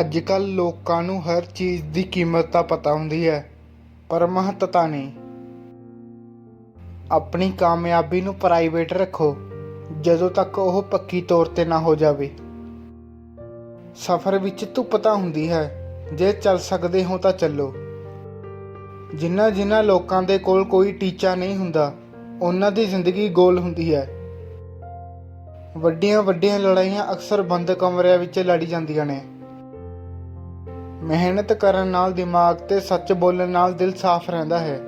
ਅੱਜ ਕੱਲ ਲੋਕਾਂ ਨੂੰ ਹਰ ਚੀਜ਼ ਦੀ ਕੀਮਤ ਤਾਂ ਪਤਾ ਹੁੰਦੀ ਹੈ, ਪਰ ਮਹੱਤਤਾ ਨਹੀਂ। ਆਪਣੀ ਕਾਮਯਾਬੀ ਨੂੰ ਪ੍ਰਾਈਵੇਟ ਰੱਖੋ, ਜਦੋਂ ਤੱਕ ਉਹ ਪੱਕੀ ਤੌਰ ਤੇ ਨਾ ਹੋ ਜਾਵੇ। ਸਫ਼ਰ ਵਿੱਚ ਧੁੱਪ ਤਾਂ ਹੁੰਦੀ ਹੈ, ਜੇ ਚੱਲ ਸਕਦੇ ਹੋ ਤਾਂ ਚੱਲੋ। ਜਿਨ੍ਹਾਂ ਜਿਨ੍ਹਾਂ ਲੋਕਾਂ ਦੇ ਕੋਲ ਕੋਈ ਟੀਚਾ ਨਹੀਂ ਹੁੰਦਾ, ਉਹਨਾਂ ਦੀ ਜ਼ਿੰਦਗੀ ਗੋਲ ਹੁੰਦੀ ਹੈ। ਵੱਡੀਆਂ ਵੱਡੀਆਂ ਲੜਾਈਆਂ ਅਕਸਰ ਬੰਦ ਕਮਰਿਆਂ ਵਿੱਚ ਲੜੀ ਜਾਂਦੀਆਂ ਨੇ। ਮਿਹਨਤ ਕਰਨ ਨਾਲ ਦਿਮਾਗ ਤੇ ਸੱਚ ਬੋਲਣ ਨਾਲ ਦਿਲ ਸਾਫ਼ ਰਹਿੰਦਾ ਹੈ।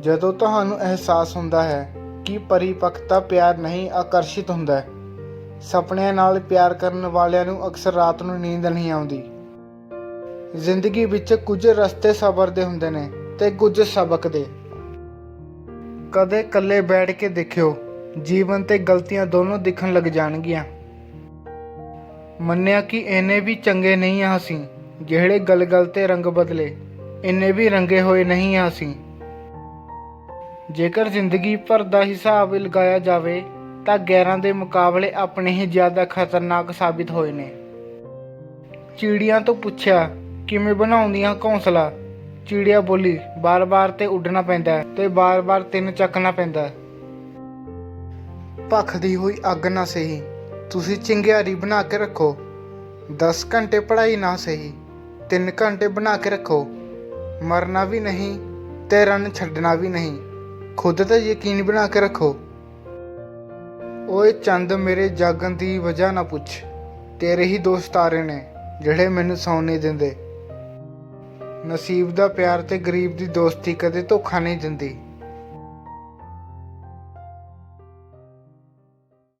ਜਦੋਂ ਤੁਹਾਨੂੰ ਅਹਿਸਾਸ ਹੁੰਦਾ ਹੈ ਕਿ ਪਰਿਪਕਤਾ ਪਿਆਰ ਨਹੀਂ, ਆਕਰਸ਼ਿਤ ਹੁੰਦਾ ਹੈ, ਸੁਪਨਿਆਂ ਨਾਲ ਪਿਆਰ ਕਰਨ ਵਾਲਿਆਂ ਨੂੰ ਅਕਸਰ ਰਾਤ ਨੂੰ ਨੀਂਦ ਨਹੀਂ ਆਉਂਦੀ। ਜ਼ਿੰਦਗੀ ਵਿੱਚ ਕੁਝ ਰਸਤੇ ਸਬਰ ਦੇ ਹੁੰਦੇ ਨੇ ਤੇ ਕੁਝ ਸਬਕ ਦੇ ਕਦੇ ਇਕੱਲੇ ਬੈਠ ਕੇ ਦੇਖਿਓ, ਜੀਵਨ ਤੇ ਗਲਤੀਆਂ ਦੋਨੋਂ ਦਿਖਣ ਲੱਗ ਜਾਣਗੀਆਂ। ਮੰਨਿਆ ਕਿ ਇਹਨੇ ਵੀ ਚੰਗੇ ਨਹੀਂ ਆ ਅਸੀਂ, ਜਿਹੜੇ ਗਲ-ਗਲ ਤੇ ਰੰਗ ਬਦਲੇ, ਇੰਨੇ ਵੀ ਰੰਗੇ ਹੋਏ ਨਹੀਂ ਆ ਅਸੀਂ। ਜੇਕਰ ਜ਼ਿੰਦਗੀ ਭਰ ਦਾ ਹਿਸਾਬ ਲਗਾਇਆ ਜਾਵੇ, ਤਾਂ ਗੈਰਾਂ ਦੇ ਮੁਕਾਬਲੇ ਆਪਣੇ ਹੀ ਜ਼ਿਆਦਾ ਖਤਰਨਾਕ ਸਾਬਿਤ ਹੋਏ ਨੇ। ਚਿੜੀਆਂ ਤੋਂ ਪੁੱਛਿਆ, ਕਿਵੇਂ ਬਣਾਉਂਦੀਆਂ ਘੌਂਸਲਾ ਚਿੜੀਆ ਬੋਲੀ, ਬਾਰ-ਬਾਰ ਤੇ ਉੱਡਣਾ ਪੈਂਦਾ ਤੇ ਬਾਰ-ਬਾਰ ਤਿੰਨ ਚੱਕਣਾ ਪੈਂਦਾ ਭਖਦੀ ਹੋਈ ਅੱਗ ਨਾ ਸਹੀ। ਤੁਸੀਂ ਚਿੰਗਿਆਰੀ ਬਣਾ ਕੇ ਰੱਖੋ। 10 ਘੰਟੇ ਪੜ੍ਹਾਈ ਨਾ ਸਹੀ 3 ਘੰਟੇ ਬਣਾ ਕੇ ਰੱਖੋ। ਮਰਨਾ ਵੀ ਨਹੀਂ ਤੇ ਰਨ ਛੱਡਣਾ ਵੀ ਨਹੀਂ। ਖੁਦ ਤੇ ਯਕੀਨ ਬਣਾ ਕੇ ਰੱਖੋ। ਓਏ ਚੰਦ, ਮੇਰੇ ਜਾਗਣ ਦੀ ਵਜ੍ਹਾ ਨਾ ਪੁੱਛ। ਤੇਰੇ ਹੀ ਦੋਸਤ ਤਾਰੇ ਨੇ, ਜਿਹੜੇ ਮੈਨੂੰ ਸੌਣ ਨਹੀਂ ਦਿੰਦੇ। ਨਸੀਬ ਦਾ ਪਿਆਰ ਤੇ ਗਰੀਬ ਦੀ ਦੋਸਤੀ ਕਦੇ ਧੋਖਾ ਨਹੀਂ ਦਿੰਦੀ।